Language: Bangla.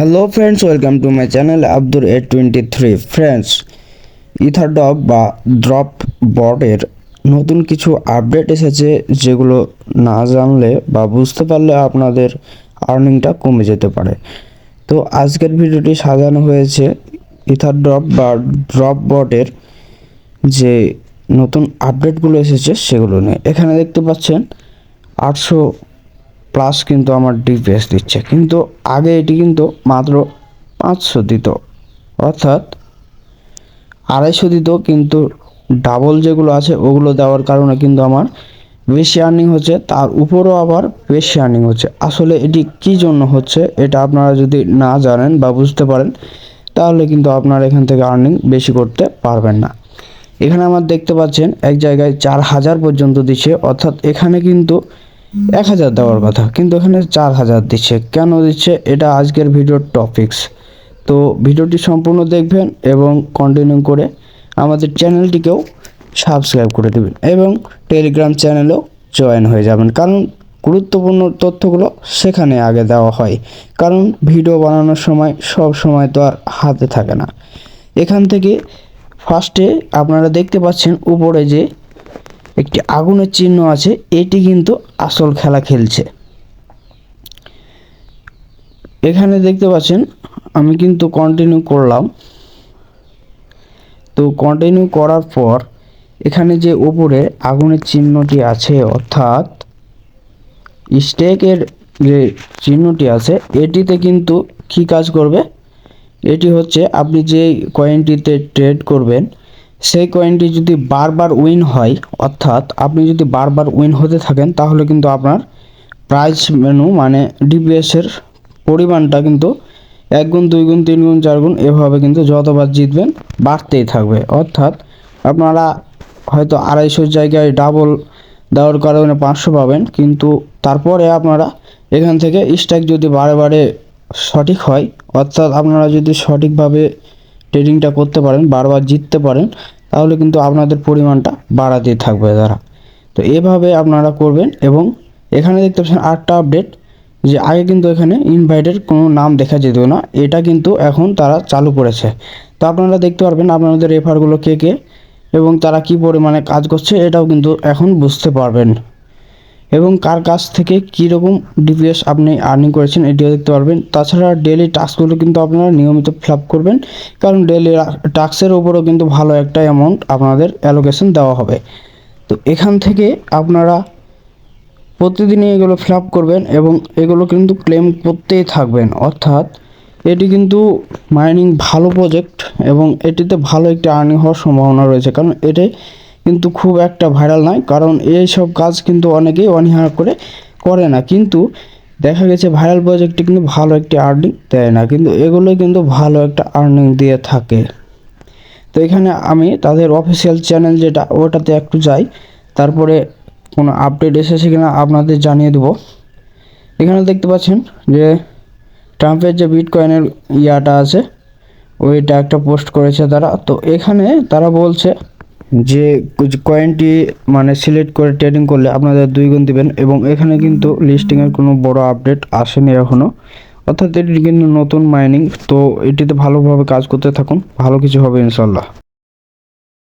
Hello friends welcome to my channel Abdur eight twenty three friends ইথারডপ বা ড্রপ বটের নতুন কিছু আপডেট এসেছে যেগুলো না জানলে বা বুঝতে পারলে আপনাদের আর্নিংটা কমে যেতে পারে। তো আজকের ভিডিওটি সাজানো হয়েছে ইথারড্রপ বা ড্রপ বটের যে নতুন আপডেটগুলো এসেছে সেগুলো নিয়ে। এখানে দেখতে পাচ্ছেন আটশো প্লাস কিন্তু আমার ডিপিএস দিচ্ছে। কিন্তু আগে এটি কিন্তু মাত্র পাঁচশো দিত। অর্থাৎ আড়াইশো দিত, কিন্তু ডাবল যেগুলো আছে, ওগুলো দেওয়ার কারণে কিন্তু আমার বেশি আর্নিং হচ্ছে। তার উপরও আবার বেশি আর্নিং হচ্ছে। আসলে এটি কী জন্য হচ্ছে, এটা আপনারা যদি না জানেন বা বুঝতে পারেন, তাহলে কিন্তু আপনারা এখান থেকে আর্নিং বেশি করতে পারবেন না। এখানে আমার দেখতে পাচ্ছেন, এক জায়গায় চার হাজার পর্যন্ত দিচ্ছে। অর্থাৎ এখানে কিন্তু এক হাজার দেওয়ার কথা, কিন্তু এখানে চার হাজার দিচ্ছে। কেন দিচ্ছে? এটা আজকের ভিডিওর টপিকস তো ভিডিওটি সম্পূর্ণ দেখবেন এবং কন্টিনিউ করে আমাদের চ্যানেলটিকেও সাবস্ক্রাইব করে দেবেন এবং টেলিগ্রাম চ্যানেলেও জয়েন হয়ে যাবেন। কারণ গুরুত্বপূর্ণ তথ্যগুলো সেখানে আগে দেওয়া হয়। কারণ ভিডিও বানানোর সময় সব সময় তো আর হাতে থাকে না। এখান থেকে ফার্স্টে আপনারা দেখতে পাচ্ছেন উপরে যে একটি আগুনের চিহ্ন আছে, এটি কিন্তু আসল খেলা খেলছে। এখানে দেখতে পাচ্ছেন, আমি কিন্তু কন্টিনিউ করলাম। তো কন্টিনিউ করার পর, এখানে যে উপরে আগুনের চিহ্নটি আছে, অর্থাৎ স্টেকের যে চিহ্নটি আছে, এটিতে কিন্তু কী কাজ করবে? এটি হচ্ছে আপনি যে কয়েনটিতে ট্রেড করবেন সেই কয়েনটি যদি বারবার উইন হয়, অর্থাৎ আপনি যদি বারবার উইন হতে থাকেন, তাহলে কিন্তু আপনার প্রাইজ মেনু মানে ডিপিএসের পরিমাণটা কিন্তু এক গুণ, দুই গুণ, তিন গুণ, চার গুণ এভাবে কিন্তু যতবার জিতবেন বাড়তেই থাকবে। অর্থাৎ আপনারা হয়তো আড়াইশোর জায়গায় ডাবল দেওয়ার কারণে পাঁচশো পাবেন, কিন্তু তারপরে আপনারা এখান থেকে স্ট্যাক যদি বারে বারে সঠিক হয়, অর্থাৎ আপনারা যদি সঠিকভাবে ট্রেডিংটা করতে পারেন, বারবার জিততে পারেন তাহলে কিন্তু আপনাদের পরিমাণটা বাড়াতেই থাকবে তারা তো এভাবে আপনারা করবেন এবং এখানে দেখতে পাচ্ছেন আরেকটা আপডেট যে আগে কিন্তু এখানে ইনভাইটের কোনো নাম দেখা যেত না, এটা কিন্তু এখন তারা চালু করেছে। তো আপনারা দেখতে পারবেন আপনাদের রেফারগুলো কে কে এবং তারা কি পরিমাণে কাজ করছে এটাও কিন্তু এখন বুঝতে পারবেন। এবং কার কাছ থেকে কীরকম ডিপিএস আপনি আর্নিং করেছেন এটিও দেখতে পারবেন। তাছাড়া ডেলি টাস্কগুলো কিন্তু আপনারা নিয়মিত ফিল করবেন, কারণ ডেলি টাস্কের উপরও কিন্তু ভালো একটা অ্যামাউন্ট আপনাদের অ্যালোকেশন দেওয়া হবে। তো এখান থেকে আপনারা প্রতিদিনই এগুলো ফিল করবেন এবং এগুলো কিন্তু ক্লেম করতেই থাকবেন। অর্থাৎ এটি কিন্তু মাইনিং ভালো প্রজেক্ট এবং এটিতে ভালো একটি আর্নিং হওয়ার সম্ভাবনা রয়েছে, কারণ এটি কিন্তু খুব একটা ভাইরাল নয়, কারণ এই সব কাজ কিন্তু অনেকেই অনীহা করে করে না। কিন্তু দেখা গেছে ভাইরাল প্রজেক্টটি কিন্তু ভালো একটি আর্নিং দেয় না, কিন্তু এগুলোই কিন্তু ভালো একটা আর্নিং দিয়ে থাকে। তো এখানে আমি তাদের অফিসিয়াল চ্যানেল যেটা, ওটাতে একটু যাই, তারপরে কোনো আপডেট এসেছে কিনা আপনাদের জানিয়ে দেবো। এখানে দেখতে পাচ্ছেন যে ট্রাম্পের যে বিটকয়েনের ইয়াটা আছে, ওইটা একটা পোস্ট করেছে তারা। তো এখানে তারা বলছে যে কয়েনটি মানে সিলেক্ট করে ট্রেডিং করলে আপনাদের দুই গুণ দেবেন এবং এখানে কিন্তু লিস্টিংয়ের কোনো বড় আপডেট আসেনি এখনও অর্থাৎ এটি কিন্তু নতুন মাইনিং তো এটিতে ভালোভাবে কাজ করতে থাকুন, ভালো কিছু হবে ইনশাল্লাহ